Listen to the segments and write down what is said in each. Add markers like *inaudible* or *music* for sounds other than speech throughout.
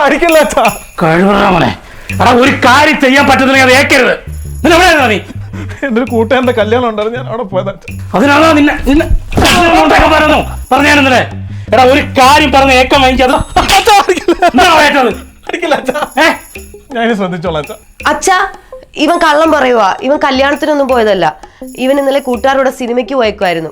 അടിക്കില്ല അച്ഛാ കഴിവറ എടാ ഒരു കാര്യം ചെയ്യാൻ പറ്റുന്നില്ലെങ്കിൽ അത് ഏക്കരുത്. നിന്നെ എവിടെയായിരുന്നു നീ? എന്റെ ഒരു കൂട്ടുകാരന്റെ കല്യാണം ഉണ്ടായിരുന്നു ഞാൻ അവിടെ പോയത്. അതിനാണോ നിന്നെ നിന്നെ ഉണ്ടാക്കാൻ പറഞ്ഞു പറഞ്ഞാണെന്നല്ലേ എടാ ഒരു കാര്യം പറഞ്ഞ ഏക്കം വാങ്ങിച്ചത് അടിക്കില്ല? ഞാൻ ശ്രദ്ധിച്ചോളാം അച്ഛാ ഇവൻ കള്ളം പറയുവാ. ഇവൻ കല്യാണത്തിനൊന്നും പോയതല്ല. ഇവൻ ഇന്നലെ കൂട്ടുകാരോടെ സിനിമയ്ക്ക് പോയേക്കുമായിരുന്നു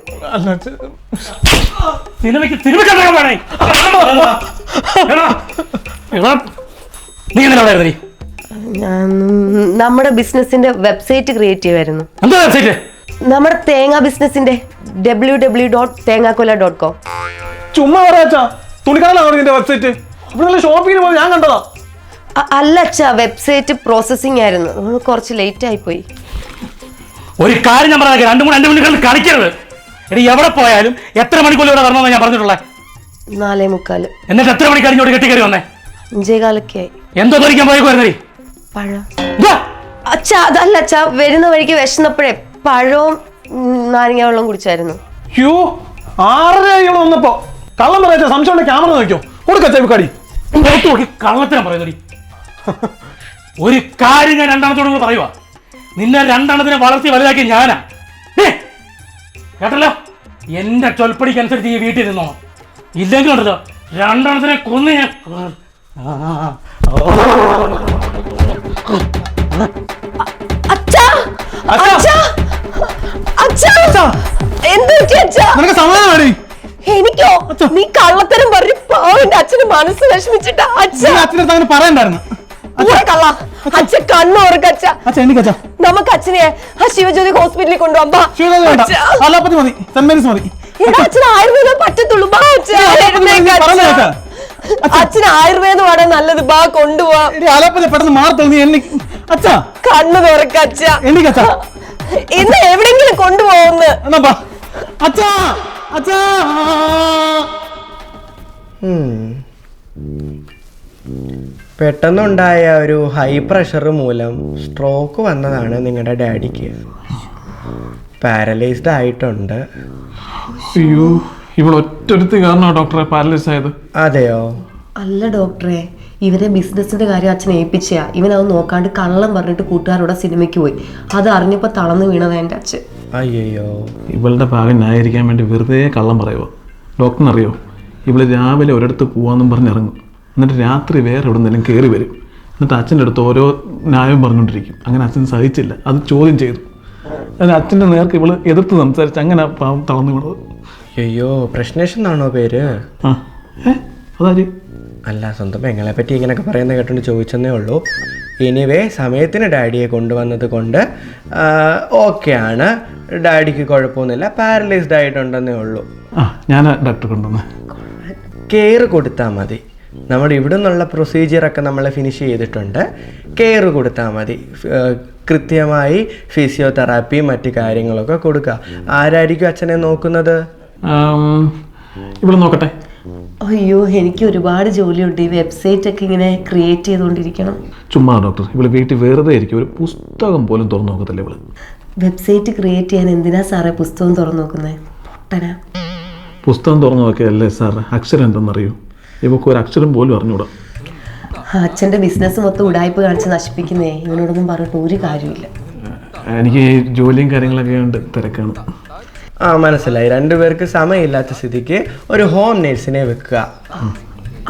നമ്മുടെ ബിസിനസിന്റെ വെബ്സൈറ്റ് ക്രിയേറ്റ് ചെയ്യുമായിരുന്നു നമ്മുടെ തേങ്ങ ബിസിനസിന്റെ ഡബ്ല്യൂ ഡബ്ല്യൂ ഡോട്ട് തേങ്ങാക്കൊല ഡോട്ട് കോം ചുമ്മാ പറയാ നിന്റെ വെബ്സൈറ്റ് ഇവിടെ ഷോപ്പിങ്ങിന് പോയി ഞാൻ കണ്ടതാ. അല്ല അച്ഛാ വെബ്സൈറ്റ് പ്രോസസ്സിംഗ് ആയിരുന്നു. കുറച്ച് ലേറ്റ് പോയി ഒരു കാര്യം ഞാൻ പറഞ്ഞേക്കാം. രണ്ടു മൂന്ന് രണ്ട് മണിക്കൂർ കളിക്കരുത്. എടി എവിടെ പോയാലും എത്ര മണിക്കൂർ ഇവിടെ വരണമെന്ന് ഞാൻ പറഞ്ഞിട്ടുള്ളത് നാലേ മുക്കാൽ. എന്നിട്ട് എത്ര മണിക്ക് കെട്ടി കെട്ടിക്കറി വന്നേ? അഞ്ചേകാലൊക്കെ ആയി. എന്തോ ധരിക്കാൻ പോയേക്കുമായിരുന്നേ പഴം. അച്ഛാ അതല്ല അച്ഛാ വരുന്ന വഴിക്ക് വിശന്നപ്പോഴേ പഴവും നാരങ്ങ വെള്ളം കുടിച്ചായിരുന്നു. ക്യൂ ആറരയോളം വന്നപ്പോ. കള്ളം പറയാ സംശയം ഉണ്ടെങ്കിൽ ക്യാമറ നോക്കിയോ കൊടുക്ക ചെവിക്കാടി പുറത്തു നോക്കി കള്ളത്തിനാ പറയുന്നടി. ഒരു കാര്യം ഞാൻ രണ്ടാമത്തോട് കൂടെ പറയുക നിന്നെ രണ്ടെണ്ണത്തിനെ വളർത്തി വലുതാക്കി ഞാനാ. കേട്ടല്ലോ? എന്റെ ചൊൽപ്പടിക്ക് അനുസരിച്ച് ഈ വീട്ടിൽ നിന്നോ ഇല്ലെങ്കിൽ ഉണ്ടല്ലോ രണ്ടെണ്ണത്തിനെ കൊന്ന് ഞാൻ എനിക്കോ? നീ കള്ളത്തരം പറഞ്ഞു പാവന്റെ അച്ഛന് മനസ്സ് വിഷമിച്ചിട്ടാ. അച്ഛൻ അച്ഛനെ പറയണ്ടായിരുന്നു. നമുക്ക് അച്ഛനെ ആ ശിവജ്യോതി ഹോസ്പിറ്റലിൽ കൊണ്ടുപോകാം മതി. സെന്റ് മേരീസ് മതി. അച്ഛൻ ആയുർവേദം പറ്റത്തുള്ളൂ. ബാ അച്ഛ. എഴുന്നേക്ക് പറഞ്ഞ അച്ഛാ. അച്ഛന് ആയുർവേദം ആണ് നല്ലത്. ബാ കൊണ്ടുപോവാ പെട്ടെന്ന് നീ അച്ഛാ. കണ്ണു തുറക്ക അച്ഛ. ഇന്ന് എവിടെങ്കിലും കൊണ്ടുപോകുന്ന് അച്ഛാ. അച്ഛാ. പെട്ടെന്നുണ്ടായ ഒരു ഹൈ പ്രഷർ മൂലം സ്ട്രോക്ക് വന്നതാണ് നിങ്ങളുടെ ഡാഡിക്ക്. പാരലൈസ്ഡ് ആയിട്ടുണ്ട്. അയ്യോ ഇവിടെ ഒറ്റൊരുത്തി കാരണമാണ് ഡോക്ടറെ പാരലൈസ് ആയത്? അതെയോ? അല്ല ഡോക്ടറെ ഇവരെ ബിസിനസിന്റെ കാര്യം അച്ഛൻ ഏൽപ്പിച്ചാ ഇവൻ അത് നോക്കാണ്ട് കള്ളം പറഞ്ഞിട്ട് കൂട്ടുകാരോടെ സിനിമയ്ക്ക് പോയി. അത് അറിഞ്ഞപ്പോ തളർന്നു വീണതാ എന്റെ അച്ഛൻ. അയ്യോ ഇവളുടെ ഭാഗം ന്യായീകരിക്കാൻ വേണ്ടി വെറുതെ കള്ളം പറയുവോ? ഡോക്ടറിനറിയോ ഇവൾ രാവിലെ ഒരിടത്ത് പോവാന്നും പറഞ്ഞിറങ്ങും എന്നിട്ട് രാത്രി വേറെ എവിടെ നിന്നെങ്കിലും കയറി വരും. എന്നിട്ട് അച്ഛന്റെ അടുത്ത് ഓരോ ന്യായം പറഞ്ഞുകൊണ്ടിരിക്കും. അങ്ങനെ അച്ഛൻ സഹിച്ചില്ല. അത് ചോദ്യം ചെയ്തു. അതിന് അച്ഛന്റെ നേർക്ക് ഇവൾ എതിർത്ത് സംസാരിച്ച് അങ്ങനെ പാവം തളർന്നു വീണത് അയ്യോ പ്രശ്നേഷൻ എന്നാണോ പേര്? ആ ഏ അതാര്? അല്ല സ്വന്തം പെങ്ങളെ പറ്റി ഇങ്ങനെയൊക്കെ പറയുന്നത് കേട്ടോണ്ട് ചോദിച്ചെന്നേ ഉള്ളൂ. എനിവേ സമയത്തിന് ഡാഡിയെ കൊണ്ടുവന്നത് കൊണ്ട് ഓക്കെയാണ്. ആണ് ഡാഡിക്ക് കുഴപ്പമൊന്നുമില്ല. പാരലൈസ്ഡ് ആയിട്ടുണ്ടെന്നേ ഉള്ളൂ. ആ ഞാൻ ഡോക്ടർ കൊണ്ടുവന്ന്. കെയർ കൊടുത്താൽ മതി. നമ്മുടെ ഇവിടെ നിന്നുള്ള പ്രൊസീജിയറൊക്കെ നമ്മൾ ഫിനിഷ് ചെയ്തിട്ടുണ്ട്. കെയർ കൊടുത്താൽ മതി. കൃത്യമായി ഫിസിയോതെറാപ്പി മറ്റു കാര്യങ്ങളൊക്കെ കൊടുക്കുക. ആരായിരിക്കും അച്ഛനെ നോക്കുന്നത്? ഇവിടെ നോക്കട്ടെ. അയ്യോ എനിക്ക് ഒരുപാട് ജോലിയുണ്ട്. ഈ വെബ്സൈറ്റ് ഒക്കെ ഇങ്ങനെ ക്രിയേറ്റ് ചെയ്തുകൊണ്ടിരിക്കണം. ചുമ്മാ ഡോക്ടർ ഇവിടെ വീട്ടിൽ വെറുതെ ആയിരിക്കും ഒരു പുസ്തകം പോലും തുറന്നു നോക്കത്തില്ല ഇവൾ. വെബ്സൈറ്റ് ക്രിയേറ്റ് ചെയ്യാൻ എന്തിനാ സാറേ പുസ്തകം തുറന്നു നോക്കുന്നത് പൊട്ടന. പുസ്തകം തുറന്നു നോക്കിയല്ലേ സാർ അക്ഷരം എന്തെന്നറിയൂ ഇവക്ക് ഒരു അക്ഷരം പോലും അറിഞ്ഞൂടാ. അച്ഛന്റെ ബിസിനസ് മൊത്തം ഉടായ്പ കാണിച്ച് നശിപ്പിക്കുന്നേ ഇവനോടൊന്നും പറഞ്ഞിട്ട് ഒരു കാര്യമില്ല എനിക്ക് ഈ ജോലിയും കാര്യങ്ങളൊക്കെ ഉണ്ട് തിരക്കാണ്. ആ മനസ്സിലായി. രണ്ടുപേർക്ക് സമയമില്ലാത്ത സ്ഥിതിക്ക് ഒരു ഹോം നേഴ്സിനെ വെക്കുക.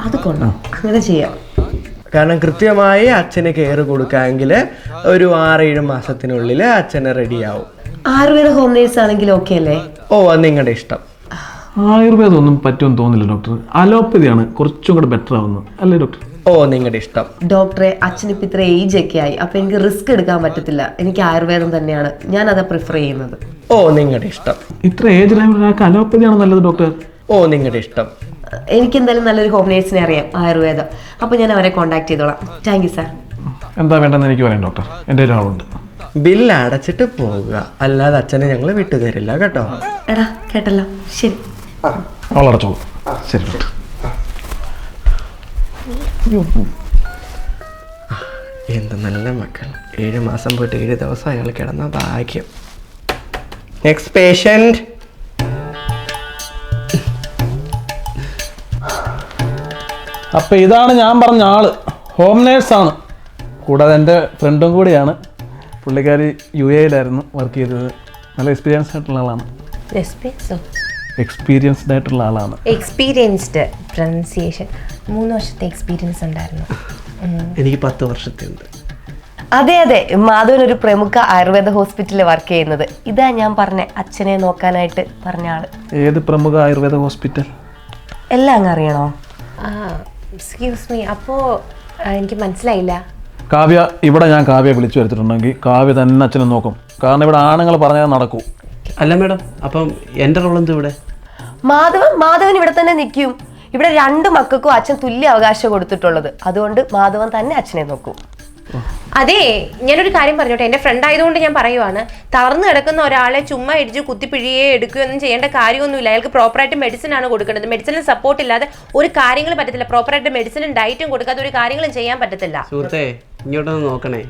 അത് കൊണ്ടോ അങ്ങനെ ചെയ്യാം. കാരണം കൃത്യമായി അച്ഛന് കെയർ കൊടുക്കാമെങ്കിൽ ഒരു ആറേഴ് മാസത്തിനുള്ളിൽ അച്ഛന് റെഡിയാവും ആയുർവേദ ഹോം നേഴ്സ് ആണെങ്കിൽ ഓക്കെ അല്ലേ? ഓ അത് നിങ്ങളുടെ ഇഷ്ടം. ആയുർവേദം ഒന്നും പറ്റുമെന്ന് തോന്നില്ല ഡോക്ടർ അലോപ്പതിയാണ് കുറച്ചും കൂടെ ബെറ്റർ ആവുന്നത്. അല്ലേ ഡോക്ടർ ഓ നിങ്ങളുടെ ഇഷ്ടം. ഡോക്ടറെ അച്ഛനിപ്പോൾ ഇത്ര ഏജ് ഒക്കെ ആയി. അപ്പൊ എനിക്ക് റിസ്ക് എടുക്കാൻ പറ്റത്തില്ല. എനിക്ക് ആയുർവേദം തന്നെയാണ്. ഞാൻ അത് പ്രിഫർ ചെയ്യുന്നത്. ഓ നിങ്ങളുടെ ഇഷ്ടം. ഇത്ര ഏജ് ഒരാൾക്ക് അലോപ്പതിയാണ് നല്ലത് ഡോക്ടർ ഓ നിങ്ങളുടെ ഇഷ്ടം. എനിക്ക് എന്തായാലും നല്ലൊരു ഹോം നേഴ്സിനെ അറിയാം ആയുർവേദം. അപ്പോൾ ഞാൻ അവരെ കോൺടാക്ട് ചെയ്തോളാം. താങ്ക് യു സാർ എന്താ വേണ്ടെന്ന് എനിക്ക് പറയാം ഡോക്ടർ എന്റെ ഒരാളുണ്ട്. ബില്ല് അടച്ചിട്ട് പോവുക. അല്ലാതെ അച്ഛനെ ഞങ്ങൾ വിട്ടുതരില്ല കേട്ടോ. എടാ കേട്ടല്ലോ. ശരി. അവളടച്ചോളൂ ശരി. ഡോക്ടർ എന്ത് നല്ല മക്കൾ. ഏഴ് മാസം പോയിട്ട് ഏഴ് ദിവസം അയാൾ കിടന്ന ഭാഗ്യം. നെക്സ്റ്റ് പേഷ്യന്റ് അപ്പോൾ ഇതാണ് ഞാൻ പറഞ്ഞ ആൾ. ഹോം നേഴ്സാണ് കൂടാതെ എന്റെ ഫ്രണ്ടും കൂടിയാണ്. പുള്ളിക്കാരി യു എയിലായിരുന്നു വർക്ക് ചെയ്തത്. നല്ല എക്സ്പീരിയൻസ് ആയിട്ടുള്ള ആളാണ്. എക്സ്പീരിയൻസ്ഡ് ആയിട്ടുള്ള ആളാണ്. എക്സ്പീരിയൻസ്ഡ് പ്രൊനൗൺസിയേഷൻ മൂന്ന് വർഷത്തെ എക്സ്പീരിയൻസ് ഉണ്ടായിരുന്നു. എനിക്ക് പത്ത് വർഷത്തെ ഉണ്ട്. അതെ അതെ. മാധവൻ ഒരു പ്രമുഖ ആയുർവേദ ഹോസ്പിറ്റലിൽ വർക്ക് ചെയ്യുന്നത്. ഇതാ ഞാൻ പറഞ്ഞ അച്ഛനെ നോക്കാനായിട്ട് പറഞ്ഞ ആൾ. ഏത് പ്രമുഖ ആയുർവേദ ഹോസ്പിറ്റൽ എല്ലാം അങ്ങ് അറിയണോ? എക്സ്ക്യൂസ് മീ അപ്പോ എനിക്ക് മനസ്സിലായില്ല. കാവ്യ ഇവിടെ ഞാൻ കാവ്യ വിളിച്ചു വരുത്തിട്ടുണ്ടെങ്കിൽ കാവ്യ തന്നെ അച്ഛനെ നോക്കും. കാരണം ഇവിടെ ആണുങ്ങൾ പറഞ്ഞാൽ നടക്കൂ. അല്ല മേഡം. അപ്പം എന്റെ റോൾ എന്ത് ഇവിടെ? മാധവൻ മാധവൻ ഇവിടെ തന്നെ നിൽക്കും. ഇവിടെ രണ്ട് മക്കൾക്കും അച്ഛൻ തുല്യ അവകാശം കൊടുത്തിട്ടുള്ളത്. അതുകൊണ്ട് മാധവൻ തന്നെ അച്ഛനെ നോക്കും. അതെ ഞാനൊരു കാര്യം പറഞ്ഞോട്ടെ. എന്റെ ഫ്രണ്ട് ആയതുകൊണ്ട് ഞാൻ പറയുവാണ്. തളർന്നു കിടക്കുന്ന ഒരാളെ ചുമ്മാ ഇടിച്ച് കുത്തിപ്പിഴിയെ എടുക്കുകയൊന്നും ചെയ്യേണ്ട കാര്യമൊന്നുമില്ല. അയാൾക്ക് പ്രോപ്പറായിട്ട് മെഡിസിൻ ആണ് കൊടുക്കേണ്ടത്. മെഡിസിനിൽ സപ്പോർട്ട് ഇല്ലാതെ ഒരു കാര്യങ്ങളും പറ്റത്തില്ല. പ്രോപ്പറായിട്ട് മെഡിസിനും ഡയറ്റും കൊടുക്കാതെ ഒരു കാര്യങ്ങളും ചെയ്യാൻ പറ്റത്തില്ല. സുഹൃത്തെ ഇങ്ങോട്ടൊന്ന് നോക്കണേ.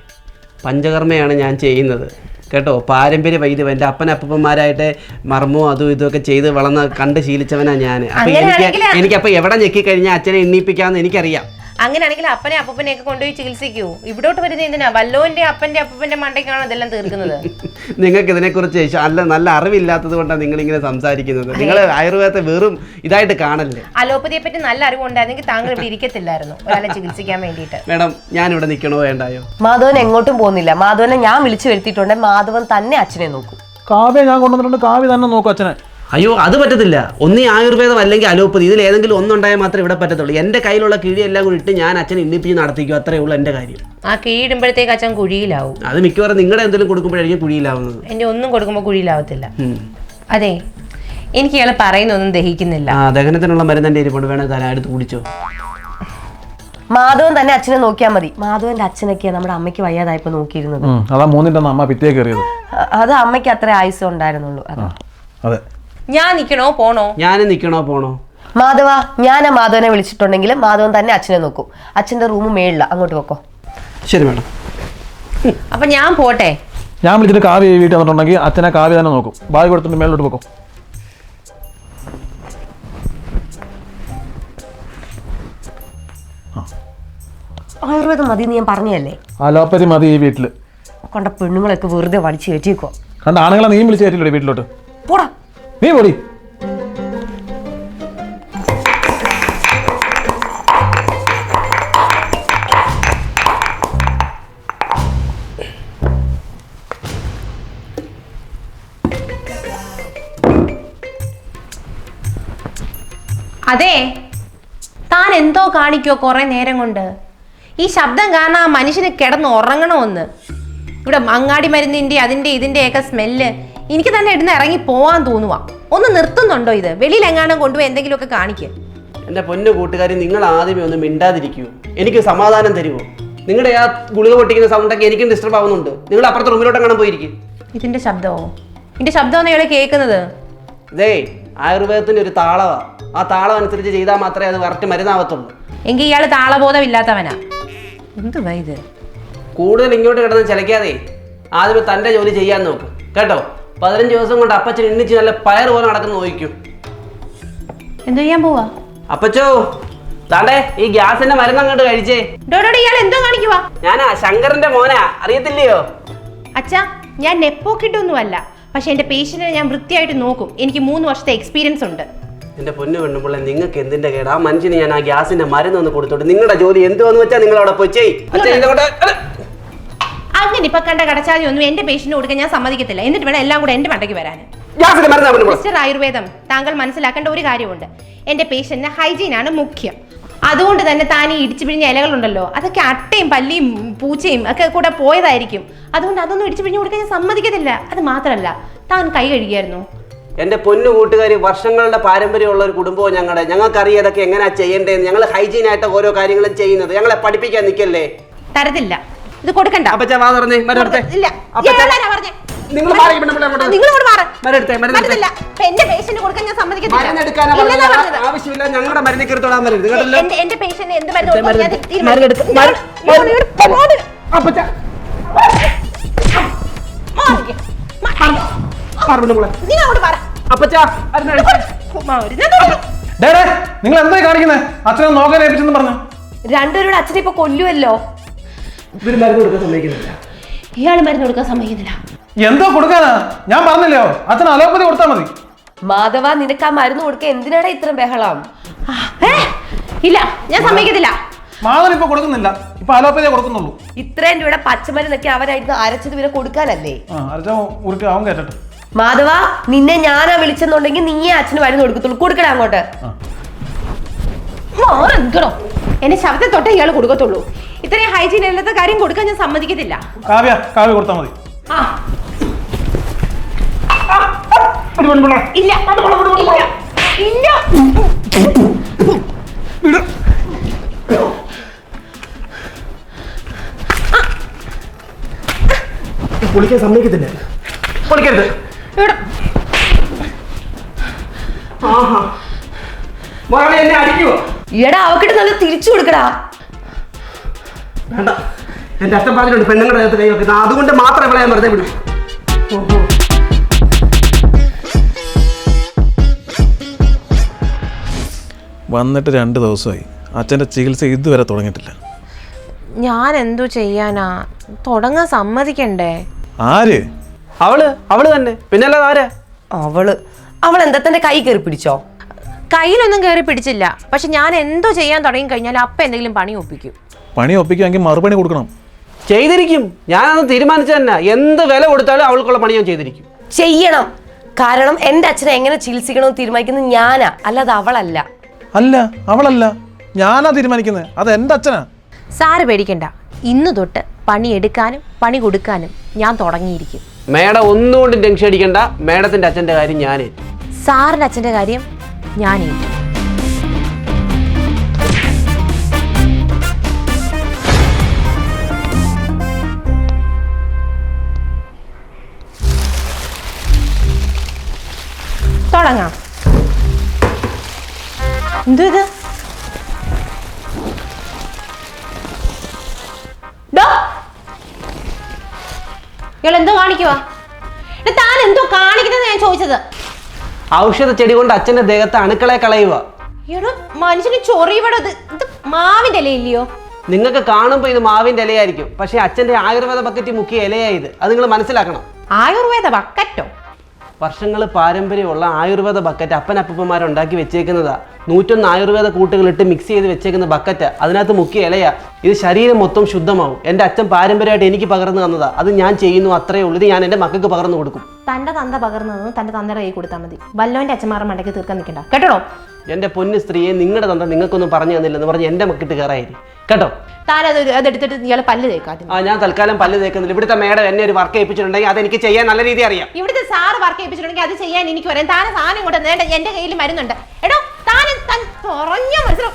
പഞ്ചകർമ്മയാണ് ഞാൻ ചെയ്യുന്നത്. കേട്ടോ? പാരമ്പര്യ വൈദ്യം. എന്റെ അപ്പൻ അപ്പന്മാരായിട്ട് മർമ്മവും അതും ഇതുമൊക്കെ ചെയ്ത് വളർന്ന് കണ്ട് ശീലിച്ചവനാണ് ഞാൻ അപ്പം എനിക്ക് എനിക്കപ്പോൾ എവിടെ ഞെക്കിക്കഴിഞ്ഞാൽ അച്ഛനെ എണ്ണീപ്പിക്കാമെന്ന് എനിക്കറിയാം. അങ്ങനെയാണെങ്കിൽ അപ്പനെ അപ്പനെ ഒക്കെ കൊണ്ടുപോയി ചികിത്സിക്കൂ. ഇവിടോട്ട് വരുന്നത് എന്തിനാ? വല്ലോന്റെ അപ്പന്റെ അപ്പന്റെ മണ്ടയ്ക്കാണ് ഇതെല്ലാം തീർക്കുന്നത്? *laughs* നിങ്ങൾക്ക് ഇതിനെക്കുറിച്ച് കുറിച്ച് അല്ല നല്ല അറിവില്ലാത്തത് കൊണ്ടാണ് നിങ്ങൾ ഇങ്ങനെ സംസാരിക്കുന്നത് നിങ്ങൾ ആയുർവേദത്തെ വെറും ഇതായിട്ട് കാണല്ലേ? അലോപ്പതിയെ പറ്റി നല്ല അറിവുണ്ടായിരുന്നെങ്കിൽ താങ്കൾ ഇവിടെ ഇരിക്കത്തില്ലായിരുന്നു. ഒരാളെ ചികിത്സിക്കാൻ വേണ്ടിയിട്ട്. മേഡം ഇവിടെ നിൽക്കണോ വേണ്ടായോ? മാധവൻ എങ്ങോട്ടും പോകുന്നില്ല. മാധവനെ ഞാൻ വിളിച്ചു വരുത്തിയിട്ടുണ്ട്. മാധവൻ തന്നെ അച്ഛനെ നോക്കും. കാവ്യ ഞാൻ കൊണ്ടുവന്നിട്ടുണ്ട്. കാവ്യ തന്നെ നോക്കും അച്ഛനെ. അയ്യോ അത് പറ്റത്തില്ല. ഒന്നീ ആയുർവേദം അല്ലെങ്കിൽ അലോപ്പതി ഇതിൽ ഏതെങ്കിലും ഒന്നുണ്ടായാൽ മാത്രമേ ഇവിടെ പറ്റത്തുള്ളൂ. എന്റെ കയ്യിലുള്ള കിഴിയെല്ലാം കൂടി ഇട്ട് ഞാൻ അച്ഛൻ ഇന്നിപ്പിച്ച് നടത്തിക്കും? അത്രേ ഉള്ളൂ എന്റെ കാര്യം. ആ കീഴിടുമ്പോഴത്തേക്ക് അച്ഛൻ കുഴിയിലാവും. അത് മിക്കവാറും നിങ്ങളുടെ എന്തെങ്കിലും കൊടുക്കുമ്പോഴായിരിക്കും കുഴിയിലാവുന്നത്. എന്റെ ഒന്നും കൊടുക്കുമ്പോൾ കുഴിയിലാവത്തില്ല. അതെ എനിക്ക് ഇയാൾ പറയുന്നൊന്നും ദഹിക്കുന്നില്ല. ആ ദഹനത്തിനുള്ള മരുന്ന് എന്റെ ഇരിപ്പുണ്ട്. വേണം തല എടുത്ത് കുടിച്ചോ. മാധവൻ തന്നെ അച്ഛനെ നോക്കിയാൽ മതി. മാധവന്റെ അച്ഛനൊക്കെയാണ് നമ്മുടെ അമ്മയ്ക്ക് വയ്യാതായപ്പോ നോക്കിയിരുന്നത്. ഉം, അതാ മൂന്നിന്റെ അമ്മ പിറ്റേ കയറിയത്. അത് അമ്മയ്ക്ക് അത്ര ആയുസം ഉണ്ടായിരുന്നുള്ളൂ. അതാ. ഞാൻ നിക്കണോ? പോണോ? ഞാൻ നിക്കണോ? പോണോ? മാധവ ഞാൻ ആ മാധവനെ വിളിച്ചിട്ടുണ്ടെങ്കിൽ മാധവൻ തന്നെ അച്ഛനെ നോക്കും. അച്ഛന്റെ റൂം മേളില. അങ്ങോട്ട് വെക്കോ ശരി മേഡം. അപ്പൊ ഞാൻ പോട്ടെ. ഞാൻ വിളിച്ചിട്ട് കാവ്യ വീട്ടിൽ വന്നിട്ടുണ്ടെങ്കിൽ അച്ഛനെ കാവ്യ തന്നെ നോക്കും. ബാഗ് കൊടുത്തിട്ട് മേളിലോട്ട് വെക്കോ ആയുർവേദം മതി എന്ന് ഞാൻ പറഞ്ഞല്ലേ അലോപ്പതി മതി ഈ വീട്ടിൽ. കണ്ട പെണ്ണുങ്ങളൊക്കെ വെറുതെ വലിച്ചു കയറ്റിക്കോ കണ്ട ആണുങ്ങളെ നീ വിളിച്ചു കയറ്റില്ലേ വീട്ടിലോട്ട്. പോടാ. നീ പൊടി. അതെ താൻ എന്തോ കാണിക്കോ കുറെ നേരം കൊണ്ട്? ഈ ശബ്ദം കാരണം ആ മനുഷ്യന് കിടന്ന് ഉറങ്ങണമെന്ന് ഇവിടെ മങ്ങാടി മരുന്നിന്റെ അതിന്റെ ഇതിന്റെയൊക്കെ സ്മെല്ല് എനിക്ക് തന്നെ ഇടുന്ന ഇറങ്ങി പോവാൻ തോന്നുക ഒന്ന് നിർത്തുന്നുണ്ടോ ഇത്? വെളിയിൽ എങ്ങാനും കൊണ്ടുപോയി എന്തെങ്കിലുമൊക്കെ കാണിക്കുക എന്റെ പൊന്നു കൂട്ടുകാരി നിങ്ങൾ ആദ്യമേ ഒന്ന് മിണ്ടാതിരിക്കൂ. എനിക്ക് സമാധാനം തരുമോ നിങ്ങളുടെ ആ ഗുളിക പൊട്ടിക്കുന്ന സൗണ്ടൊക്കെ എനിക്കും ഡിസ്റ്റർബ് ആവുന്നുണ്ട്. നിങ്ങൾ അപ്പുറത്തെ റൂമിലോട്ട് എങ്ങനെ പോയിരിക്കും. ഇതിന്റെ ശബ്ദമോ? ഇതിന്റെ ശബ്ദമാണ് ഇയാളെ കേൾക്കുന്നത്? ഇതേ ആയുർവേദത്തിന്റെ ഒരു താളവാ. ആ താളം അനുസരിച്ച് ചെയ്താൽ മാത്രമേ അത് കറക്റ്റ് മരുന്നാവത്തുള്ളൂ. എങ്കിൽ ഇയാൾ താളബോധമില്ലാത്തവനാ. എന്തുവാ ഇത്? കൂടുതൽ ഇങ്ങോട്ട് കിടന്ന് ചിലക്കാതെ ആദ്യമേ തന്റെ ജോലി ചെയ്യാൻ നോക്ക്. കേട്ടോ? പതിനഞ്ച് ദിവസം കൊണ്ട് അപ്പച്ചൻ എണ്ണിച്ച് നല്ല പയർ പോലെ നടക്കുന്ന നോക്കിക്കും എന്ത് ചെയ്യാൻ പോവാ? അപ്പച്ചോ താണ്ടേ ഈ ഗ്യാസിന്റെ മരുന്ന് അങ്ങോട്ട് കഴിച്ചേ. ഡോഡോടെ ഇയാൾ എന്തോ കാണിക്കുവാ? ഞാനാ ശങ്കറിന്റെ മോനാ അറിയത്തില്ലയോ? അച്ഛാ ഞാൻ നെപ്പോക്കിട്ടൊന്നുമല്ല. പക്ഷെ എന്റെ പേഷ്യന്റിനെ ഞാൻ വൃത്തിയായിട്ട് നോക്കും. എനിക്ക് മൂന്ന് വർഷത്തെ എക്സ്പീരിയൻസ് ഉണ്ട്. എന്റെ പൊന്നു പെണ്ണുപിള്ള നിങ്ങൾക്ക് എന്തിന്റെ കേട്? ആ മനുഷ്യന് ഞാൻ ആ ഗ്യാസിന്റെ മരുന്ന് ഒന്ന് കൊടുത്തോട്ട്. നിങ്ങളുടെ ജോലി എന്തുവാന്ന് വെച്ചാൽ നിങ്ങൾ അവിടെ പോയി ചെയ്യ്. അച്ഛൻ. അങ്ങനെ ഇപ്പൊ കണ്ട കടച്ചാതി ഒന്നും എന്റെ പേഷ്യന്റ് കൊടുക്കാൻ ഞാൻ സമ്മതിക്കത്തില്ല. എന്നിട്ട് വേണം എല്ലാം കൂടെ എന്റെ മണ്ടയ്ക്ക് വരാൻ മിസ്റ്റർ ആയുർവേദം താങ്കൾ മനസ്സിലാക്കേണ്ട ഒരു കാര്യമുണ്ട്. എന്റെ പേഷ്യന്റിന് ഹൈജീൻ ആണ് മുഖ്യം. അതുകൊണ്ട് തന്നെ താൻ ഈ ഇടിച്ചു പിഴിഞ്ഞ ഇലകളുണ്ടല്ലോ അതൊക്കെ അട്ടയും പല്ലിയും പൂച്ചയും ഒക്കെ കൂടെ പോയതായിരിക്കും. അതുകൊണ്ട് അതൊന്നും ഇടിച്ചു പിഴിഞ്ഞ് കൊടുക്കാൻ ഞാൻ സമ്മതിക്കത്തില്ല. അത് മാത്രമല്ല താൻ കൈ കഴുകിയായിരുന്നു. എന്റെ പൊന്നു കൂട്ടുകാരി വർഷങ്ങളുടെ പാരമ്പര്യമുള്ള ഒരു കുടുംബവും ഞങ്ങളുടെ ഞങ്ങൾക്കറിയാം ഇതൊക്കെ എങ്ങനെയാ ചെയ്യേണ്ടതെന്ന്. ഞങ്ങൾ ഹൈജീൻ ആയിട്ട് ഓരോ കാര്യങ്ങളും ചെയ്യുന്നത്. ഞങ്ങളെ പഠിപ്പിക്കാൻ നിൽക്കല്ലേ? തരത്തില്ല. ഇത് കൊടുക്കണ്ട. അപ്പച്ച വാ തുറന്നേ. മരടുത്തെ ഇല്ല. അപ്പച്ച ഇയാളാരാ പറഞ്ഞേ? നിങ്ങൾ മാറി പെണ്ണുമ്പോൾ അങ്ങോട്ട് ആ, നിങ്ങളിങ്ങോട്ട് മാറ്. മരടുത്തെ മരടുത്തെ. ഇപ്പൊ എന്റെ പേഷ്യന്റ് കൊടുക്കാൻ ഞാൻ സമ്മതിക്കത്തില്ല. ഇല്ലെന്നാ പറഞ്ഞത് പറഞ്ഞത്. ആവശ്യമില്ല ഞങ്ങളുടെ മരുന്നിൽ കയറി തൊടാൻ വരരുത് കേട്ടല്ലോ? എന്റെ എന്റെ പേഷ്യന്റ് എന്ത് മരുന്ന് കൊടുക്കണം ഞാൻ തീരുമാനിക്കും. മരുന്ന്- അപ്പച്ച മാറിക്ക്. മാറി അങ്ങോട്ട് മാറ്. അപ്പച്ച മരുന്ന് മരുന്ന് തൊടു. ഡേ ഡേ നിങ്ങൾ എന്തായി കാണിക്കുന്നത് അച്ഛനെ നോക്കാൻ ഏൽപ്പിച്ചെന്ന് പറഞ്ഞു. രണ്ടുപേരുടെ അച്ഛനെ ഇപ്പൊ കൊല്ലുമല്ലോ ഇവർ മരുന്ന് കൊടുക്കാൻ സമ്മതിക്കുന്നില്ല. ഇയാൾ മരുന്ന് കൊടുക്കാൻ സമ്മതിക്കുന്നില്ല. എന്തോ കൊടുക്കാനാ? ഞാൻ പറഞ്ഞില്ലയോ? അച്ഛൻ അലോപ്പതി കൊടുത്താ മതി. മാധവ നിനക്ക് ആ മരുന്ന് കൊടുക്കാൻ എന്തിനാടാ ഇത്രയും ബഹളം? ഇല്ല ഞാൻ സമ്മതിക്കത്തില്ല. മാധവൻ ഇപ്പൊ കൊടുക്കുന്നില്ല. ഇപ്പൊ അലോപ്പതിയെ കൊടുക്കുന്നുള്ളൂ. ഇത്രയും രൂപയുടെ പച്ചമരുന്നൊക്കെ അവരായിരുന്നു അരച്ചത് ഇവരെ കൊടുക്കാനല്ലേ? ആ അരച്ച ഉരുട്ടി അവൻ കയറ്റട്ടെ മാധവ നിന്നെ ഞാനാ വിളിച്ചെന്നുണ്ടെങ്കിൽ നീയേ അച്ഛന് മരുന്ന് കൊടുക്കത്തുള്ളൂ. കൊടുക്കടാ അങ്ങോട്ട്. മോറെന്തോ എന്റെ ശബ്ദം തൊട്ടേ ഇയാൾ കൊടുക്കത്തുള്ളൂ. ഇത്രയും ഹൈജീൻ അല്ലാത്ത കാര്യം കൊടുക്കാൻ ഞാൻ സമ്മതിക്കത്തില്ല. കാവ്യ കാവ്യ കൊടുത്താൽ മതി. ആ. ഇല്ല. ഇല്ല. ഇല്ല പൊളിക്കാൻ സമ്മതിക്കത്തില്ല. പൊളിക്കരുത് ആഹാ. എന്നെ അടിക്കുവോ? എടാ അവക്കിട്ട് നല്ല തിരിച്ചു കൊടുക്കടാ. വേണ്ട. എന്റെ അച്ഛൻ പറഞ്ഞിട്ടുണ്ട് പെണ്ണുങ്ങളുടെ അകത്ത് കൈ വെക്കുന്നത് അതുകൊണ്ട് മാത്രം ഇവിടെ ഞാൻ വെറുതെ വിടും. വന്നിട്ട് രണ്ട് ദിവസമായി. അച്ഛന്റെ ചികിത്സ ഇതുവരെ തുടങ്ങിയിട്ടില്ല. ഞാൻ എന്തോ ചെയ്യാനാ? തുടങ്ങാൻ സമ്മതിക്കണ്ടേ? ആര്? അവൾ അവൾ തന്നെ. പിന്നെ അല്ലാതെ ആരാ? അവൾ. അവൾ എന്താ തന്റെ കൈ കയറി പിടിച്ചോ? കയ്യിലൊന്നും കയറി പിടിച്ചില്ല. പക്ഷെ ഞാൻ എന്തോ ചെയ്യാൻ തുടങ്ങി കഴിഞ്ഞാൽ അപ്പം എന്തെങ്കിലും പണി ഒപ്പിക്കും. പണി ഒപ്പിക്കുമെങ്കിൽ മറുപണി കൊടുക്കണം. ചെയ്തിരിക്കും. ഞാനത് തീരുമാനിച്ചു തന്നെ. എന്ത് വില കൊടുത്താലും അവൾക്കുള്ള പണി ഞാൻ ചെയ്തിരിക്കും. ചെയ്യണം. കാരണം എന്റെ അച്ഛനെ എങ്ങനെ ചികിത്സിക്കണമെന്ന് തീരുമാനിക്കുന്നത് ഞാനാ. അല്ലാതെ അവളല്ല. അല്ല അവളല്ല. ഞാനാ തീരുമാനിക്കുന്നത്. അത് എന്റെ അച്ഛനാ. സാറ് പേടിക്കണ്ട. ഇന്ന് തൊട്ട് പണി എടുക്കാനും പണി കൊടുക്കാനും ഞാൻ തുടങ്ങിയിരിക്കും. മേഡം ഒന്നുകൊണ്ടും ടെൻഷൻ അടിക്കണ്ട. മേഡത്തിന്റെ അച്ഛന്റെ കാര്യം ഞാനേ സാറിന്റെ അച്ഛന്റെ കാര്യം ഞാൻ ഏറ്റു തുടങ്ങാം. എന്തു ഇയാൾ എന്തോ കാണിക്കുവാ. താൻ എന്തോ കാണിക്കുന്നത് ഞാൻ ചോദിച്ചത്. ഔഷധ ചെടി കൊണ്ട് അച്ഛന്റെ ദേഹത്തെ അണുക്കളെ കളയുക. എടോ മനുഷ്യന് ചൊറിയവിടെ ഇത് ഇത് മാവിന്റെ ഇലയില്ലയോ? നിങ്ങൾക്ക് കാണുമ്പോൾ ഇത് മാവിന്റെ ഇലയായിരിക്കും. പക്ഷേ അച്ഛന്റെ ആയുർവേദ ബക്കറ്റ് മുക്കിയ ഇലയായത് അത് നിങ്ങൾ മനസ്സിലാക്കണം. ആയുർവേദ ബക്കറ്റോ? വർഷങ്ങൾ പാരമ്പര്യമുള്ള ആയുർവേദ ബക്കറ്റ് അപ്പനപ്പന്മാർ ഉണ്ടാക്കി വെച്ചേക്കുന്നതാ. നൂറ്റൊന്ന് ആയുർവേദ കൂട്ടുകളിട്ട് മിക്സ് ചെയ്ത് വെച്ചേക്കുന്ന ബക്കറ്റ്. അതിനകത്ത് മുക്കിയ ഇലയാ. ഇത് ശരീരം മൊത്തം ശുദ്ധമാവും. എന്റെ അച്ഛൻ പാരമ്പര്യമായിട്ട് എനിക്ക് പകർന്നു തന്നതാ. അത് ഞാൻ ചെയ്യുന്നു അത്രേ ഉള്ളൂ. ഇത് ഞാൻ എന്റെ മക്കൾക്ക് പകർന്നു കൊടുക്കും. തന്റെ തന്ത പകർന്നത് തന്റെ തന്തയുടെ കൈ കൊടുത്താൽ മതി. വല്ലോന്റെ അച്ഛന്മാരെ മണ്ടയ്ക്ക് തീർക്കാൻ നിൽക്കണ്ട. കേട്ടോ എന്റെ പൊന്ന് സ്ത്രീയെ നിങ്ങളുടെ തന്ത നിങ്ങൾക്കൊന്നും പറഞ്ഞു തന്നില്ലെന്ന് പറഞ്ഞ് എന്റെ മക്കിട്ട് കയറായി കേട്ടോ? അതെടുത്തിട്ട് ഇയാൾ പല്ല് ആ ഞാൻ തൽക്കാലം പല്ല് തേക്കുന്നില്ല. ഇവിടുത്തെ മേഡം എന്നെ ഒരു വർക്ക് ഏൽപ്പിച്ചിട്ടുണ്ടെങ്കിൽ അതെനിക്ക് ചെയ്യാൻ നല്ല രീതി അറിയാം. ഇവിടുത്തെ സാറ് വർക്ക് ഏൽപ്പിച്ചിട്ടുണ്ടെങ്കിൽ അത് ചെയ്യാൻ എനിക്ക് വരാം താനെ സാധനം ഇങ്ങോട്ട് നേട എന്റെ കയ്യിൽ മരുന്നുണ്ട്. എടോ താൻ താൻ പറഞ്ഞ മനസ്സിലും?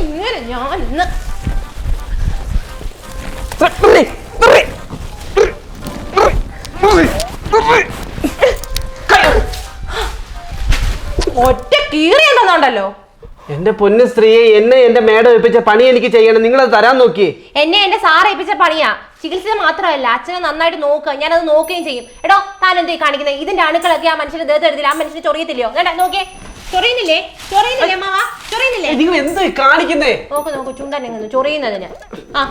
ഇങ്ങനെ ഞാൻ ഇന്ന് ഒറ്റ കീറി എന്തെന്നുണ്ടല്ലോ എന്റെ പൊന്ന് സ്ത്രീയെ എന്നെ എന്റെ മേഡം ഏൽപ്പിച്ച പണി എനിക്ക് ചെയ്യണം. നിങ്ങളത് തരാൻ നോക്കിയേ എന്നെ എന്റെ സാറ് ഏൽപ്പിച്ച പണിയാ. ചികിത്സ മാത്രമല്ല അച്ഛനെ നന്നായിട്ട് നോക്കുക. ഞാനത് നോക്കുകയും ചെയ്യും. എടോ താൻ എന്തേ കാണിക്കുന്നത് ഇതിന്റെ അണുക്കളൊക്കെ ആ മനുഷ്യന് ദേഹത്ത് എടുത്തില്ല ആ മനുഷ്യന് ചൊറിയത്തില്ലയോ? വേണ്ട നോക്കിയേ. ചൊറിയുന്നില്ലേ? ചൊറിയുന്നില്ലേ മാവാ ചൊറിയുന്നില്ലേ? നിങ്ങൾ എന്ത് കാണിക്കുന്നേ? നോക്ക് നോക്ക് ചുണ്ടനെങ്ങുന്നു ചൊറിയുന്നതിന്. ആ.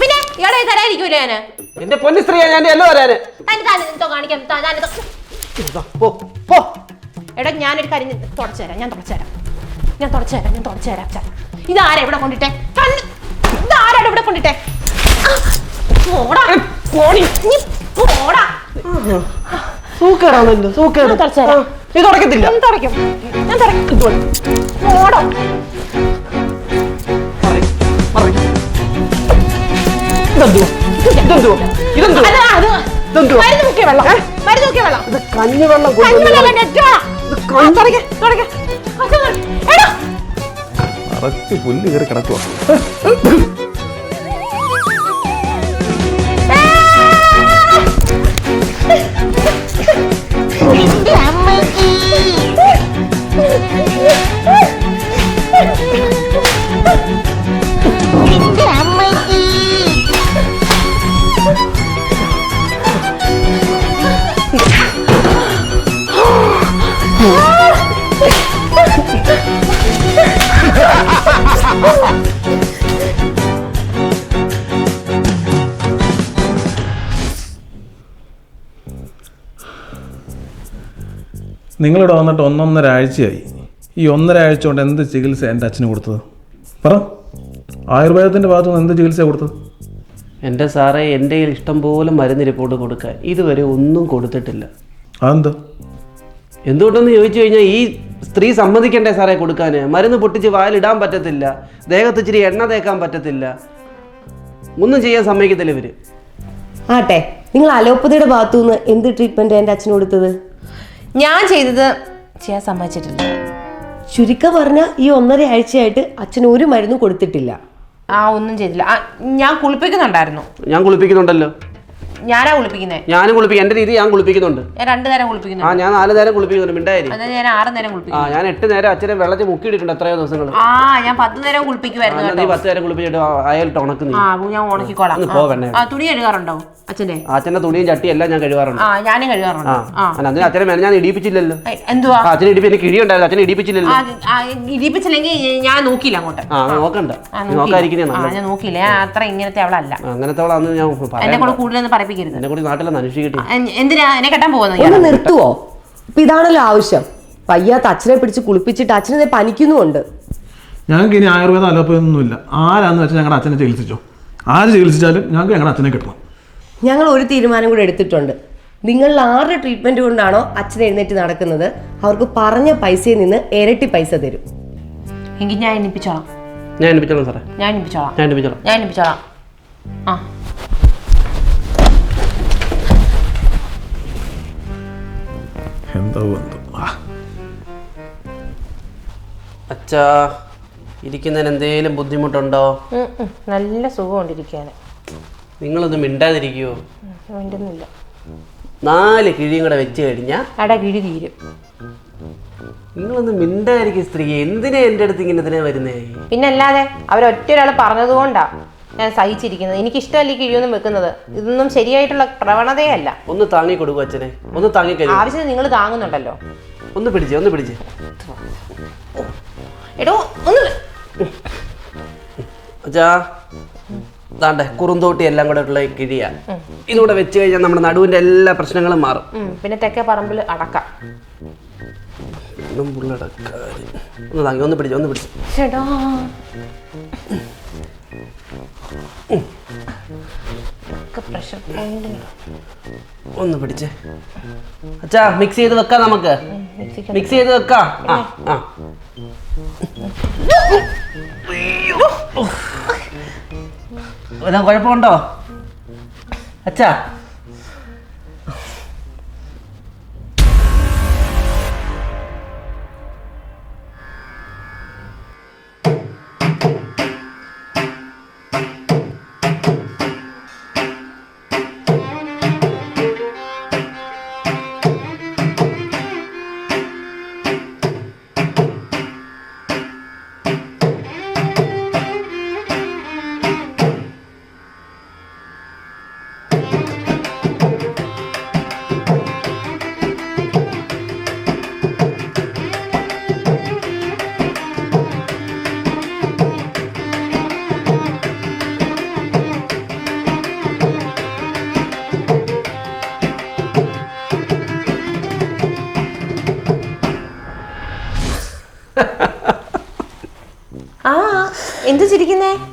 പിന്നെ ഇയാളെ തരാതിരിക്കൂല ഞാൻ? എന്റെ പൊന്നു സ്ത്രീയെ ഞാൻ എല്ലോ തരാന്. താൻ താൻ എന്തോ കാണിക്കാം. താൻ എന്തോ എടാ ഞാനൊരു കാര്യം തുടച്ചു തരാം. ഞാൻ തുടച്ചു തരാം. ഞാൻ തുടച്ചു തരാം ഞാൻ തുടച്ചു തരാം അച്ഛാ. ഇതാരാ ഇവിടെ കൊണ്ടിട്ടെ? ഇതാരാണ് ഇവിടെ കൊണ്ടിട്ടെ? പോടാ. നീ പോടാ. സൂക്കേടാണല്ലോ സൂക്കേട്. ഞാൻ തുടച്ചു തരാം ഇത് തുടക്കത്തില്ല ഞാൻ തുടയ്ക്കും ഞാൻ പോടോ? മരുന്ന് മുക്കിയ വെള്ളം. മരുന്ന് മുക്കിയ വെള്ളം. ഇത് കഞ്ഞിവെള്ളം കഞ്ഞിവെള്ളം അറച്ച് പുല്ല് കയറി കിടക്കുക നിങ്ങളിവിടെ വന്നിട്ട് ഒന്നൊന്നര ആഴ്ചയായി. ഈ ഒന്നര ആഴ്ച കൊണ്ട് എന്ത് ചികിത്സ എന്റെ അച്ഛന് കൊടുത്തത്? പറ. ആയുർവേദത്തിന്റെ ഭാഗത്തു നിന്ന് എന്ത് ചികിത്സ കൊടുത്തത്? എന്റെ സാറേ എന്റെ കയ്യിൽ ഇഷ്ടം പോലെ മരുന്ന് റിപ്പോർട്ട് കൊടുക്കാൻ ഇതുവരെ ഒന്നും കൊടുത്തിട്ടില്ല. അതെന്താ? എന്തുകൊണ്ടെന്ന് ചോദിച്ചു കഴിഞ്ഞാൽ ഈ സ്ത്രീ സമ്മതിക്കണ്ടേ സാറേ കൊടുക്കാൻ? മരുന്ന് പൊട്ടിച്ച് വായിലിടാൻ പറ്റത്തില്ല ദേഹത്ത് ഇച്ചിരി എണ്ണ തേക്കാൻ പറ്റത്തില്ല. ഒന്നും ചെയ്യാൻ സമ്മതിക്കത്തില്ല ഇവർ. ആട്ടെ നിങ്ങൾ അലോപ്പതിയുടെ ഭാഗത്തുനിന്ന് എന്ത് ട്രീറ്റ്മെന്റ് എന്റെ അച്ഛന് കൊടുത്തത്? ഞാൻ ചെയ്തത് ചെയ്യാൻ സമ്മതിച്ചിട്ടില്ല. ചുരുക്കം പറഞ്ഞ ഈ ഒന്നര ആഴ്ചയായിട്ട് അച്ഛൻ ഒരു മരുന്നും കൊടുത്തിട്ടില്ല. ആ ഒന്നും ചെയ്തില്ല. ആ, ഞാൻ കുളിപ്പിക്കുന്നുണ്ടായിരുന്നു. ഞാൻ കുളിപ്പിക്കുന്നുണ്ടല്ലോ. ഞാനാ കുളിപ്പിക്കുന്നത് ഞാനും കുളിപ്പിക്കും എന്റെ രീതി ഞാൻ കുളിപ്പിക്കുന്നുണ്ട്. ഞാൻ രണ്ടു നേരം ആ കുളിപ്പിക്കുന്നു ഞാൻ നാല് നേരം കുളിപ്പിക്കുന്നുണ്ട്. മിണ്ടായി അതായത് ഞാൻ ആറ് നേരം ആ ഞാൻ എട്ട് നേരം അച്ഛനെ വെള്ളത്തിൽ മുക്കിയിട്ടുണ്ട് എത്രയോ ദിവസങ്ങൾ. ആ ഞാൻ പത്ത് നേരം കുളിപ്പിക്കുമായിരുന്നു നീ കേട്ടോ. പത്ത് നേരം കുളിപ്പിച്ചിട്ട് അയാൾ ഉണക്ക് നീ. ആ അപ്പൊ ഞാൻ ഉണക്കിക്കോളാം. ഒന്ന് പോ പെണ്ണേ. ആ തുണി കഴുകാറുണ്ടോ അച്ഛന്റെ അച്ഛന്റെ തുണിയും ചട്ടിയും എല്ലാം ഞാൻ കഴുകാറുണ്ട്. ആ ഞാനും കഴുകാറുണ്ട്. ആ ആ. അല്ല അതിന് അച്ഛനെ മേലെ ഞാൻ ഇടിപ്പിച്ചില്ലല്ലോ ഏയ്, എന്തുവാ? ആ അച്ഛനെ ഇടിപ്പി എനിക്ക് കിഴി ഉണ്ടായിരുന്നു അച്ഛനെ ഇടിപ്പിച്ചില്ലല്ലോ ആ, ആ, ഇരിപ്പിച്ചില്ലെങ്കിൽ ഞാൻ നോക്കിയില്ല അങ്ങോട്ട്. ആ നോക്കണ്ട. ആ, നോക്കിയില്ല. നോക്കാതിരിക്കുന്നേ ആ, ഞാൻ നോക്കിയില്ല. ഞാൻ അത്ര ഇങ്ങനത്തെ അവളല്ല. അങ്ങനത്തെ അവളാന്ന് ഞാൻ എന്നെ പറയാം കൂടെ കൂടുതലൊന്നും പറയിപ്പിക്കരുത് എന്നെ കൂടി അന്വേഷിക്കട്ടെ എന്തിനാ എന്നെ കെട്ടാൻ പോകുന്നത് ഒന്ന് നിർത്തുവോ? ഇപ്പൊ ഇതാണല്ലോ ആവശ്യം. വയ്യാത്ത അച്ഛനെ പിടിച്ച് കുളിപ്പിച്ചിട്ട് അച്ഛനെ പനിക്കുന്നുമുണ്ട്. ഞങ്ങൾക്ക് ഇനി ആയുർവേദം അലോപ്പയൊന്നുമില്ല ആരാന്ന് വെച്ചാൽ ഞങ്ങളുടെ അച്ഛനെ ചികിത്സിച്ചോ? ആര് ചികിത്സിച്ചാലും ഞങ്ങൾക്ക് ഞങ്ങളുടെ അച്ഛനെ കിട്ടണം. ഞങ്ങൾ ഒരു തീരുമാനം കൂടെ എടുത്തിട്ടുണ്ട്. നിങ്ങൾ ആരുടെ ട്രീറ്റ്മെന്റ് കൊണ്ടാണോ അച്ഛൻ എഴുന്നേറ്റ് നടക്കുന്നത്? അവർക്ക് പറഞ്ഞ പൈസയിൽ നിന്ന് ഇരട്ടി പൈസ തരും. എങ്കിൽ ഞാൻ എണ്ണിപ്പിച്ചോളാം. ഞാൻ എണ്ണിപ്പിച്ചോളാം സാറേ. ഞാൻ എണ്ണിപ്പിച്ചോളാം. ഞാൻ എണ്ണിപ്പിച്ചോളാം. ഞാൻ എണ്ണിപ്പിച്ചോളാം. ആ. എന്തോ എന്തോ ആ. അച്ഛാ ഇരിക്കുന്നതിന് എന്തേലും ബുദ്ധിമുട്ടുണ്ടോ? ഉം, ഉം. നല്ല സുഖമുണ്ടിരിക്കാൻ നിങ്ങളൊന്ന് മിണ്ടാതിരിക്കുവോ? വേണ്ടുന്നില്ല നാല് കിഴിയും കൂടെ വെച്ച് കഴിഞ്ഞാൽ അട കിഴി തീരും. നിങ്ങളൊന്നും മിണ്ടായിരിക്കും സ്ത്രീ എന്തിനാ എന്റെ അടുത്ത് ഇങ്ങനെ ഇതിനെ വരുന്നേ? പിന്നെ അല്ലാതെ അവരൊറ്റ ഒരാൾ പറഞ്ഞതുകൊണ്ടാ. ഞാൻ സഹിച്ചിരിക്കുന്നത്. എനിക്കിഷ്ടമല്ല ഈ കിഴിയൊന്നും വെക്കുന്നത്. ഇതൊന്നും ശരിയായിട്ടുള്ള പ്രവണതയല്ല. ഒന്ന് താങ്ങി കൊടുക്കും അച്ഛനെ. ഒന്ന് താങ്ങി ആവശ്യത്തിന് നിങ്ങൾ താങ്ങുന്നുണ്ടല്ലോ. ഒന്ന് പിടിച്ചേ ഒന്ന് പിടിച്ചേ. എടോ ഒന്ന്. അച്ഛാ കുറുന്തോട്ടി എല്ലാം കൂടെ ഉള്ള കിഴിയ. ഇതുകൂടെ വെച്ച് കഴിഞ്ഞാൽ നമ്മുടെ നടുവിന്റെ എല്ലാ പ്രശ്നങ്ങളും മാറും. പിന്നെ തെക്കേ പറമ്പിൽ അടക്കാം. ഒന്നും പുള്ളടക്കാര്. ഒന്ന് താങ്ങി ഒന്ന് പിടിച്ചു ഒന്ന് പിടിച്ചേ. ചേട്ടാ പ്രഷർ പോയിന്റ് ഒന്ന് പിടിച്ച് അച്ഛാ മിക്സ് ചെയ്ത് വെക്കാം നമുക്ക് മിക്സ് ചെയ്ത് വെക്കാം ആ ആ വല്ല കുഴപ്പമുണ്ടോ അച്ഛാ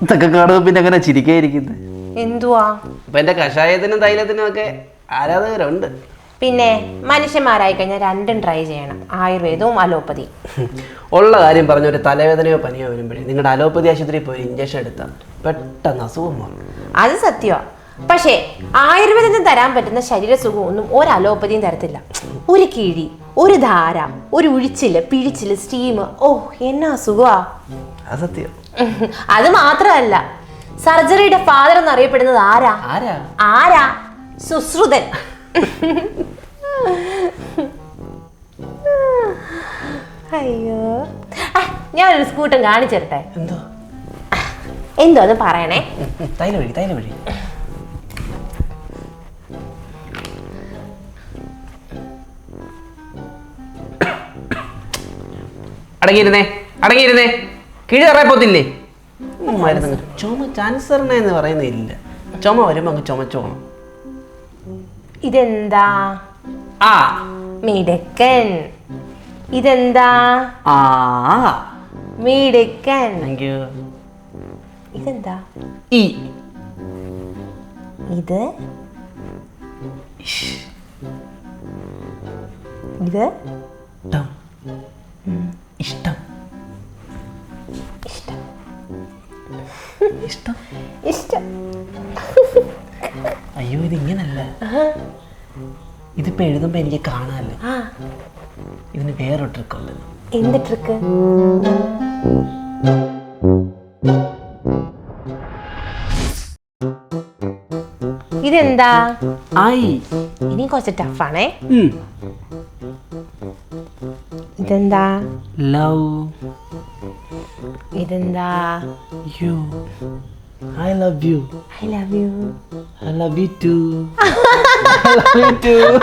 ഇതൊക്കെ കാണുമ്പോൾ പിന്നെ അങ്ങനെ ചിരിക്കായിരിക്കുന്നത് എന്തുവാ? ഇപ്പൊ എന്റെ കഷായത്തിനും തൈലത്തിനും ഒക്കെ ആരാധകരുണ്ട്. പിന്നെ മനുഷ്യന്മാരായി കഴിഞ്ഞാൽ രണ്ടും ട്രൈ ചെയ്യണം. ആയുർവേദവും അലോപ്പതി ഉള്ള കാര്യം പറഞ്ഞ ഒരു തലവേദനയോ പനിയോ വരുമ്പോഴേ നിങ്ങളുടെ അലോപ്പതി ആശുപത്രി പോയി ഇഞ്ചക്ഷൻ എടുത്താൽ പെട്ടെന്ന് അസുഖം മാറും അത് സത്യമാ പക്ഷേ ആയുർവേദത്തിന് തരാൻ പറ്റുന്ന ശരീരസുഖം ഒന്നും ഒരു അലോപ്പതിയും തരത്തില്ല. ഒരു കിഴി ഒരു ധാര ഒരു ഉഴിച്ചിൽ പിഴിച്ചിൽ സ്റ്റീം ഓ എന്നാ സുഖമാ അത് സത്യം. *laughs* അത് മാത്രമല്ല സർജറിയുടെ ഫാദർ എന്ന് അറിയപ്പെടുന്നത് ആരാ? ആരാ? ആരാ? സുശ്രുതൻ. *laughs* അയ്യോ. ഞാൻ ഞാനൊരു സ്കൂട്ടം കാണിച്ചിരട്ടെ എന്തോ? എന്തോ അത് പറയണേ. *laughs* തൈല വഴി തൈല വഴി അടങ്ങിയിരുന്നേ അടങ്ങിയിരുന്നേ. കിഴി തറയപ്പോത്തില്ലേ മരുന്ന് ചുമ ക്യാൻസറിനെ എന്ന് പറയുന്നില്ല ചുമ വരുമ്പോ അങ്ങ് ചുമച്ചോണം. ഇതെന്താ? ആ. മിടക്കൻ. ഇതെന്താ? ആ. മിടുക്കൻ. താങ്ക് യു ഇതെന്താ? ഈ ഇത്? ഇത്? ഇഷ്ടം ഇഷ്ടം. ഇഷ്ടം. ഇഷ്ടം. അയ്യോ ഇത് ഇങ്ങനല്ല ഇതിപ്പോ എഴുതുമ്പോ എനിക്ക് കാണാമല്ലോ ആ. ഇതിന് വേറൊരു ട്രിക്ക് ഉണ്ടല്ലോ എന്ത് ട്രിക്ക്? ഇതെന്താ? ആയി ഇനി കുറച്ച് ടഫാണേ. ഇതെന്താ? ലവ് ഇതെന്താ? You. I love you. I love you. I love you too.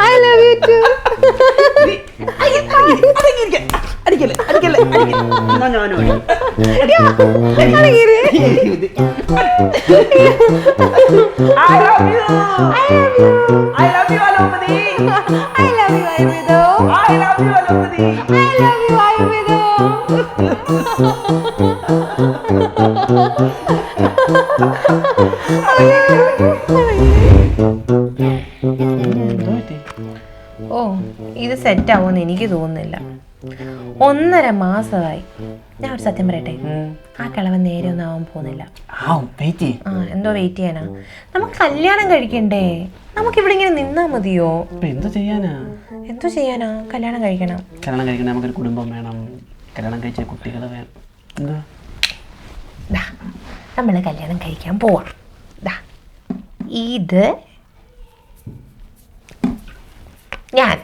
I love you too. I love you too അടിക്കല്ലേ? അടിക്കല്ലേ? അടിക്കല്ലേ? I love you. I love you, Alumni. I love you, Ayurvedo. I love you, Alumni. I love you, Ayurvedo. ഓ ഇത് set ആവുമെന്ന് എനിക്ക് തോന്നുന്നില്ല ഒന്നര മാസമായി ഞാൻ ഒരു സത്യം പറയട്ടെ ആ കിളവൻ നേരെ ഒന്നും ആവാൻ പോകുന്നില്ല. ആ എന്തോ വെയിറ്റ് ചെയ്യാനാ? നമുക്ക് കല്യാണം കഴിക്കണ്ടേ? നമുക്ക് ഇവിടെ ഇങ്ങനെ നിന്നാ മതിയോ? എന്തോ ചെയ്യാനാ? എന്തോ ചെയ്യാനാ? കല്യാണം കഴിക്കണം. കല്യാണം കഴിക്കണം നമുക്കൊരു കുടുംബം വേണം. കല്യാണം കഴിച്ച കുട്ടികൾ വേണം എന്താ? നമ്മൾ കല്യാണം കഴിക്കാൻ പോവാം. ദാ ഇത് ഞാൻ.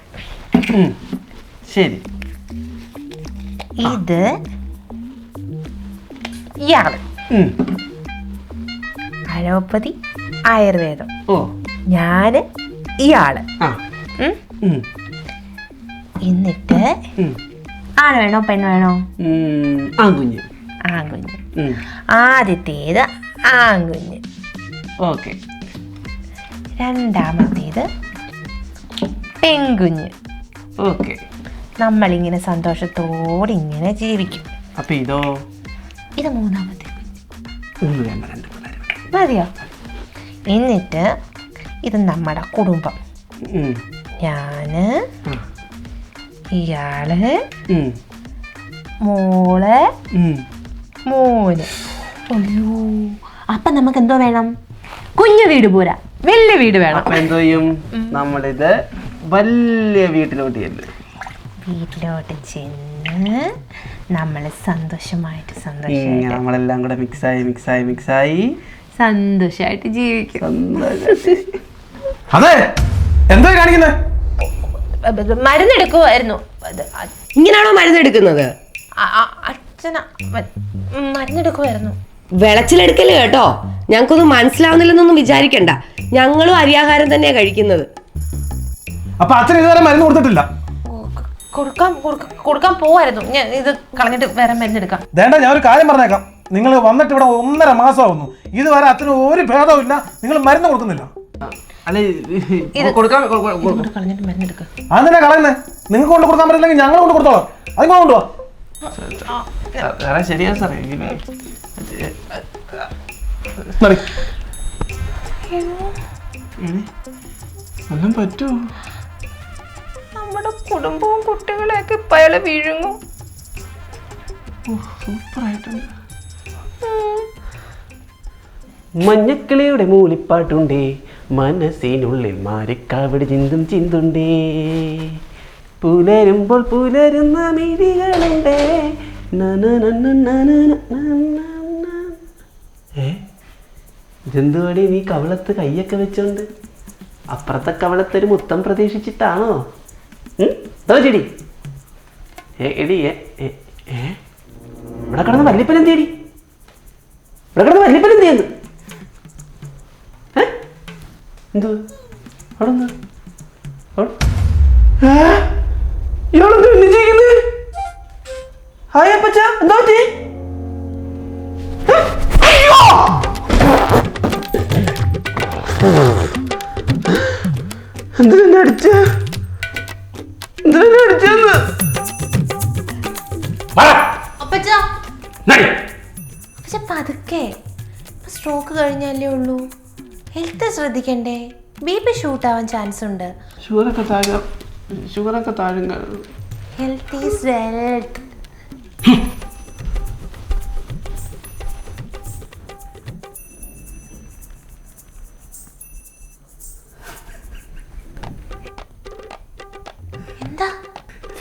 ശരി. ഇത് ഇയാൾ. അലോപ്പതി ആയുർവേദം. ഓ. ഞാൻ ഇയാൾ. എന്നിട്ട്. ആണ് വേണോ പെണ് വേണോ. ആൺകുഞ്ഞ്. ആൺകുഞ്ഞ്. ആദ്യത്തേത് ആൺകുഞ്ഞ്. ഓക്കെ. രണ്ടാമത്തേത് പെൺകുഞ്ഞ്. ഓക്കെ. നമ്മളിങ്ങനെ സന്തോഷത്തോടെ ഇങ്ങനെ ജീവിക്കും. അപ്പൊ ഇതോ? ഇത് മൂന്നാമത്തെ. ഒന്ന് വേണ്ട രണ്ട് പിള്ളേർ മതിയോ? എന്നിട്ട് ഇത് നമ്മുടെ കുടുംബം. ഞാൻ. ഇയാൾ. മോൾ. മോന്. അയ്യോ. അപ്പൊ നമുക്ക് എന്തോ വേണം? കുഞ്ഞു വീട് പോരാ. വലിയ വീട് വേണം. എന്തോ ചെയ്യും? നമ്മളിത് വലിയ വീട്ടിലോട്ട് ചെല്ലും. വീട്ടിലോട്ട് ചെന്ന് നമ്മൾ സന്തോഷമായിട്ട് സന്തോഷം നമ്മളെല്ലാം കൂടെ മിക്സായി മിക്സായി മിക്സായി. സന്തോഷമായിട്ട് ജീവിക്കും. അതെ എന്താ കാണിക്കുന്നത് മരുന്നെടുക്കുമായിരുന്നു ഇങ്ങനാണോ മരുന്നെടുക്കുന്നത്? അച്ഛന മരുന്നെടുക്കുമായിരുന്നു വിളച്ചിലെടുക്കൽ കേട്ടോ? ഞങ്ങൾക്കൊന്നും മനസ്സിലാവുന്നില്ലെന്നൊന്നും വിചാരിക്കണ്ട. ഞങ്ങളും അരിയാഹാരം തന്നെയാ കഴിക്കുന്നത്. അപ്പൊ അച്ഛൻ ഇതുവരെ മരുന്ന് കൊടുത്തിട്ടില്ല. കൊടുക്കാൻ കൊടുക്ക- കൊടുക്കാൻ പോവായിരുന്നു ഞാൻ ഇത് കളഞ്ഞിട്ട് വേറെ മരുന്നെടുക്കാം വേണ്ട ഞാൻ ഒരു കാര്യം പറഞ്ഞേക്കാം നിങ്ങൾ വന്നിട്ട് ഇവിടെ ഒന്നര മാസമാവുന്നു ഇതുവരെ അച്ഛന് ഒരു ഭേദവും ഇല്ല നിങ്ങൾ മരുന്ന് കൊടുക്കുന്നില്ല കളയുന്നേ കളഞ്ഞിട്ട് മരുന്നെടുക്കാം അതെന്തിനാ കളയുന്നത് നിങ്ങൾക്ക് കൊണ്ട് കൊടുക്കാൻ പറ്റില്ലെങ്കിൽ ഞങ്ങൾ കൊണ്ട് കൊടുത്തോളാം അത് കൊണ്ടുപോവാ സാറേ ശരിയാ സാറേ ഒന്നും പറ്റുമോ നമ്മുടെ കുടുംബവും കുട്ടികളെയൊക്കെ ഇപ്പം അയാൾ വിഴുങ്ങും. മഞ്ഞക്കിളിയുടെ മൂളിപ്പാട്ടുണ്ടേ. മനസ്സിനുള്ളിൽ മാരിക്കാവിടെ ചിന്തും ചിന്തുണ്ടേ. പുലരുമ്പോൾ പുലരുന്ന മിഴികളുണ്ടേ. ഏ? നീ കവളത്ത് കൈയൊക്കെ വെച്ചോണ്ട്? അപ്പുറത്തെ കവളത്തൊരു മുത്തം പ്രതീക്ഷിച്ചിട്ടാണോ? ചെടി. എടി? ഇവിടെ കിടന്ന് വല്യപ്പനം തേടി ഇവിടെ കിടന്ന് വല്യപ്പനം തീയെന്ന് എന്ത്? അവിടെ നിന്ന് ഇയാളെന്ത് പിന്നെ ചെയ്യുന്നത് ഹായ് അപ്പച്ച എന്താ പറ്റി? എന്തിനാ അടിച്ച? നടി. പക്ഷെ പതുക്കെ. സ്ട്രോക്ക് കഴിഞ്ഞല്ലേ ഉള്ളൂ. ഹെൽത്ത് ശ്രദ്ധിക്കണ്ടേ? ബി പി ഷൂട്ട് ആവാൻ ചാൻസ് ഉണ്ട്. ഷുഗറൊക്കെ താഴെ ഷുഗറൊക്കെ താഴും ഹെൽത്ത് ഈസ് വെൽത്ത് എന്താ?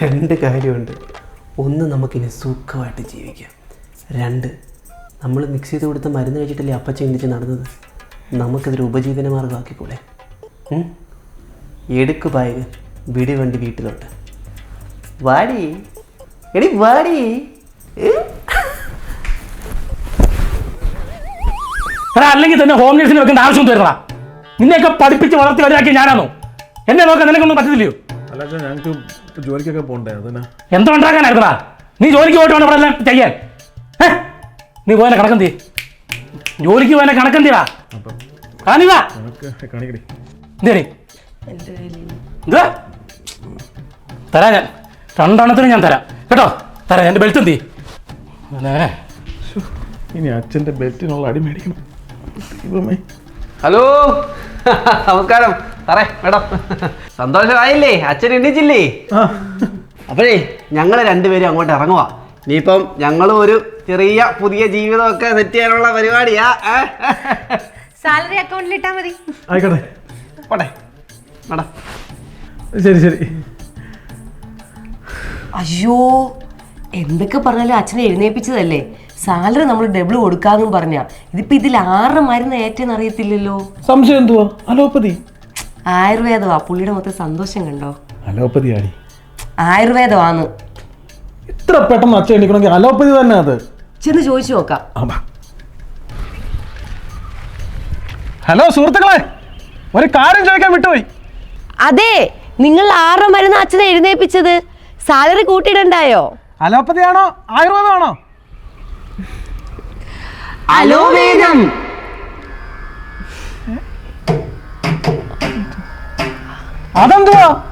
രണ്ട് കാര്യമുണ്ട്. ഒന്ന് നമുക്കിനി സുഖമായിട്ട് ജീവിക്കാം. രണ്ട് നമ്മൾ മിക്സ് ചെയ്ത് കൊടുത്ത മരുന്ന് കഴിച്ചിട്ടല്ലേ അപ്പ ചിന്തിച്ച് നടന്നത്? നമുക്കതൊരു ഉപജീവന മാർഗമാക്കിക്കൂടെ? എടുക്ക് ബാഗ് വിടി വണ്ടി വീട്ടിലോട്ട്. വാടി. എടി വാടി. അല്ലെങ്കിൽ തന്നെ ഹോം നേഴ്സിന് വെക്കേണ്ട ആവശ്യം തരണ നിന്നെയൊക്കെ പഠിപ്പിച്ച് വളർത്തി വലുതാക്കി ഞാനാണോ? എന്നെ നോക്കാൻ നിനക്കൊന്നും പറ്റത്തില്ലയോ? അല്ല ഞങ്ങൾക്ക് ജോലിക്കൊക്കെ പോകണ്ടേ അതിനാ? എന്തോ ഉണ്ടാക്കാനായിരുന്നാ നീ ജോലിക്ക് പോയിട്ട് വേണം ഇവിടെ എല്ലാം ചെയ്യാൻ. ഏ? നീ പോയതിനെ തീ ജോലിക്ക് പോയതിനെ കണക്കം അപ്പം കാണിതാ. നമുക്ക് കാണിക്കടി. എന്തേടി എന്താ തരാം ഞാൻ. രണ്ടെണ്ണത്തിന് ഞാൻ തരാം. കേട്ടോ? തരാം. എന്റെ ബെൽറ്റ് എന്തി? ഇനി അച്ഛന്റെ ബെൽറ്റിനുള്ള അടി മേടിക്കണം. ദൈവമേ. ഹലോ. *laughs* നമസ്കാരം. പറേ മേഡം. സന്തോഷമായില്ലേ? അച്ഛൻ എണ്ണിച്ചില്ലേ അപ്പോഴേ ഞങ്ങൾ രണ്ടുപേരും അങ്ങോട്ട് ഇറങ്ങുക ഇനിയിപ്പം ഞങ്ങളും ഒരു ചെറിയ പുതിയ ജീവിതമൊക്കെ സെറ്റ് ചെയ്യാനുള്ള പരിപാടിയാ. സാലറി അക്കൗണ്ടിൽ ഇട്ടാ മതി. ആയിക്കോട്ടെ. പോട്ടെ മേഡം. ശരി ശരി. അയ്യോ എന്തൊക്കെ പറഞ്ഞാലും അച്ഛനെ എഴുന്നേപ്പിച്ചതല്ലേ? സാലറി നമ്മൾ ഡബിൾ കൊടുക്കാന്നും പറഞ്ഞ. ഇതിപ്പോ ഇതിൽ ആറ് മരുന്ന് ഏറ്റെന്ന് അറിയത്തില്ലല്ലോ. സംശയം എന്തുവാ? അലോപ്പതി. ആയുർവേദമാ. പുള്ളിയുടെ മൊത്തം സന്തോഷം കണ്ടോ? അലോപ്പതി ആടി ആയുർവേദമാന്ന്. ഇത്ര പെട്ടെന്ന് അച്ഛൻ എണീക്കണമെങ്കിൽ അലോപ്പതി തന്നെ അത്. ചെന്ന് ചോദിച്ചു നോക്കാം. ഹലോ സുഹൃത്തുക്കളെ. ഒരു കാര്യം ചോദിക്കാൻ വിട്ടുപോയി. അതെ നിങ്ങൾ ആറ് മരുന്ന് അച്ഛനെ എഴുന്നേപ്പിച്ചത്? സാലറി കൂട്ടിയിടണ്ടായോ അലോപ്പതിയാണോ? ആയുർവേദമാണോ? അലോവേദം. 아담도야.